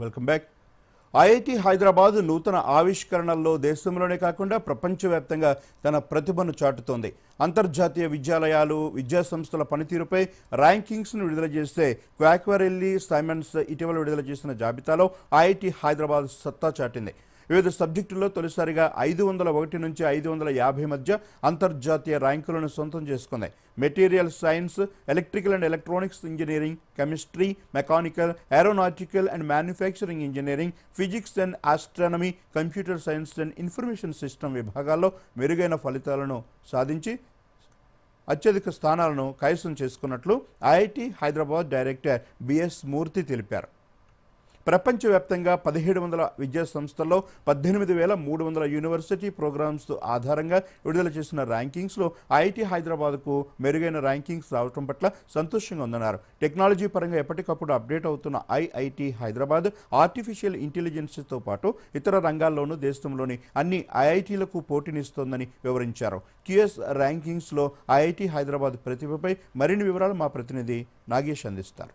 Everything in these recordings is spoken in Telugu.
Welcome back. ఐఐటి హైదరాబాద్ నూతన ఆవిష్కరణల్లో దేశంలోనే కాకుండా ప్రపంచవ్యాప్తంగా తన ప్రతిభను చాటుతోంది. అంతర్జాతీయ విద్యాలయాలు విద్యా సంస్థల పనితీరుపై ర్యాంకింగ్స్ను విడుదల చేస్తే క్వాక్వరెల్లి సైమన్స్ ఇటీవల విడుదల చేసిన జాబితాలో ఐఐటి హైదరాబాద్ సత్తా చాటింది. వివిధ సబ్జెక్టుల్లో తొలిసారిగా ఐదు వందల ఒకటి నుంచి ఐదు వందల యాభై మధ్య అంతర్జాతీయ ర్యాంకులను సొంతం చేసుకుంది. Material science electrical and electronics engineering chemistry mechanical aeronautical and manufacturing engineering physics and astronomy computer science and information system విభాగాల్లో మెరుగైన ఫలితాలను సాధించి అత్యధిక స్థానాలను కైసం చేసుకున్నట్లు IIT Hyderabad director BS Murthy తెలిపారు. ప్రపంచవ్యాప్తంగా పదిహేడు వందల విద్యా సంస్థల్లో పద్దెనిమిది వేల మూడు వందల యూనివర్సిటీ ప్రోగ్రామ్స్ ఆధారంగా విడుదల చేసిన ర్యాంకింగ్స్లో ఐఐటి హైదరాబాద్కు మెరుగైన ర్యాంకింగ్స్ రావడం పట్ల సంతోషంగా ఉందన్నారు. టెక్నాలజీ పరంగా ఎప్పటికప్పుడు అప్డేట్ అవుతున్న ఐఐటి హైదరాబాద్ ఆర్టిఫిషియల్ ఇంటెలిజెన్స్తో పాటు ఇతర రంగాల్లోనూ దేశంలోని అన్ని ఐఐటీలకు పోటీనిస్తోందని వివరించారు. క్యూఎస్ ర్యాంకింగ్స్లో ఐఐటి హైదరాబాద్ ప్రతిభపై మరిన్ని వివరాలు మా ప్రతినిధి నాగేష్ అందిస్తారు.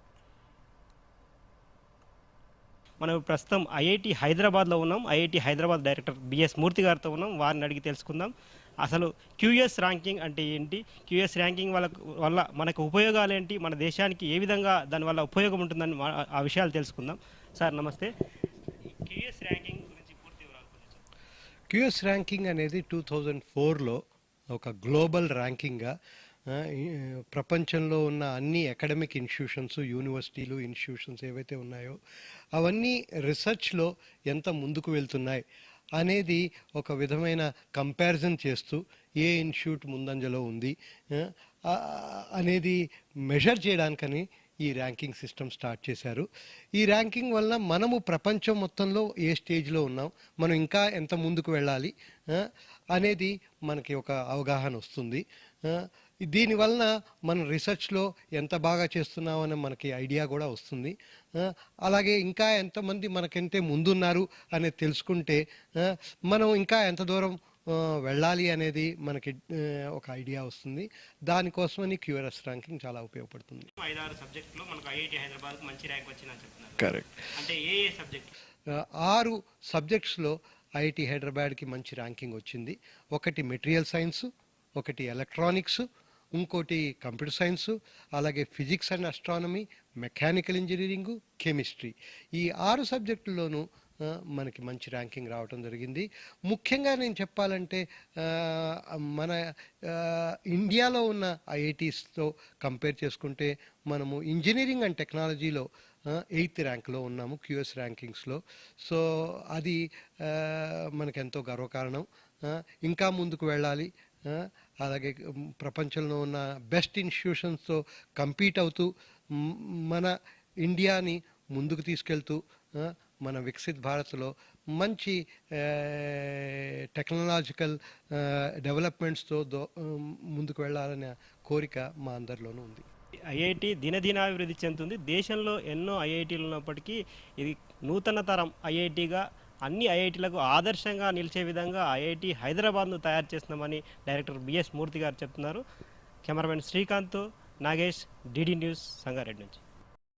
మనం ప్రస్తుతం ఐఐటి హైదరాబాద్లో ఉన్నాం. IIT Hyderabad director BS Murthy గారితో ఉన్నాం. వారిని అడిగి తెలుసుకుందాం. అసలు క్యూఎస్ ర్యాంకింగ్ అంటే ఏంటి? క్యూఎస్ ర్యాంకింగ్ వల్ల వల్ల మనకు ఉపయోగాలు ఏంటి? మన దేశానికి ఏ విధంగా దానివల్ల ఉపయోగం ఉంటుందని మా- ఆ విషయాలు తెలుసుకుందాం. సార్ నమస్తే. క్యూఎస్ ర్యాంకింగ్ గురించి పూర్తి క్యూఎస్ ర్యాంకింగ్ అనేది టూ థౌజండ్ ఫోర్లో ఒక గ్లోబల్ ర్యాంకింగ్గా ప్రపంచంలో ఉన్న అన్ని అకాడమిక్ ఇన్స్టిట్యూషన్స్ యూనివర్సిటీలు ఇన్స్టిట్యూషన్స్ ఏవైతే ఉన్నాయో అవన్నీ రీసెర్చ్లో ఎంత ముందుకు వెళ్తున్నాయి అనేది ఒక విధమైన కంపారిజన్ చేస్తూ ఏ ఇన్స్టిట్యూట్ ముందంజలో ఉంది అనేది మెజర్ చేయడానికని ఈ ర్యాంకింగ్ సిస్టమ్ స్టార్ట్ చేశారు. ఈ ర్యాంకింగ్ వల్ల మనము ప్రపంచం మొత్తంలో ఏ స్టేజ్లో ఉన్నాం మనం ఇంకా ఎంత ముందుకు వెళ్ళాలి అనేది మనకి ఒక అవగాహన వస్తుంది. దీనివలన మనం రీసెర్చ్లో ఎంత బాగా చేస్తున్నాం అనే మనకి ఐడియా కూడా వస్తుంది. అలాగే ఇంకా ఎంతమంది మనకంటే ముందున్నారు అనేది తెలుసుకుంటే మనం ఇంకా ఎంత దూరం వెళ్ళాలి అనేది మనకి ఒక ఐడియా వస్తుంది. దానికోసమని క్యూఆర్ఎస్ ర్యాంకింగ్ చాలా ఉపయోగపడుతుంది. ఐదారు సబ్జెక్టులో మనకు ఐఐటి హైదరాబాద్కు మంచి ర్యాంక్ వచ్చిందని చెప్తున్నారు. కరెక్ట్. అంటే ఏ ఏ సబ్జెక్ట్? ఆరు సబ్జెక్ట్స్లో ఐఐటి హైదరాబాద్కి మంచి ర్యాంకింగ్ వచ్చింది. ఒకటి మెటీరియల్ సైన్స్ ఒకటి ఎలక్ట్రానిక్స్ ఇంకోటి కంప్యూటర్ సైన్స్ అలాగే physics and astronomy mechanical engineering chemistry ఈ ఆరు సబ్జెక్టుల్లోనూ మనకి మంచి ర్యాంకింగ్ రావడం జరిగింది. ముఖ్యంగా నేను చెప్పాలంటే మన ఇండియాలో ఉన్న ఐఐటీస్తో కంపేర్ చేసుకుంటే మనము ఇంజనీరింగ్ అండ్ టెక్నాలజీలో ఎయిత్ ర్యాంక్లో ఉన్నాము క్యూఎస్ ర్యాంకింగ్స్లో. సో అది మనకెంతో గర్వకారణం. ఇంకా ముందుకు వెళ్ళాలి. అలాగే ప్రపంచంలో ఉన్న బెస్ట్ ఇన్స్టిట్యూషన్స్తో కంపీట్ అవుతూ మన ఇండియాని ముందుకు తీసుకెళ్తూ మన వికసిత్ భారత్లో మంచి టెక్నాలజికల్ డెవలప్మెంట్స్తో దో ముందుకు వెళ్ళాలనే కోరిక మా అందరిలోనూ ఉంది. ఐఐటి దినదినాభివృద్ధి చెందుతుంది. దేశంలో ఎన్నో ఐఐటీలు ఉన్నప్పటికీ ఇది నూతన తరం ఐఐటిగా అన్ని ఐఐటీలకు ఆదర్శంగా నిలిచే విధంగా ఐఐటి హైదరాబాద్ను తయారు చేస్తున్నామని డైరెక్టర్ బిఎస్ మూర్తి గారు చెప్తున్నారు. Cameraman Srikanth Nagesh DD news Sangareddy నుంచి.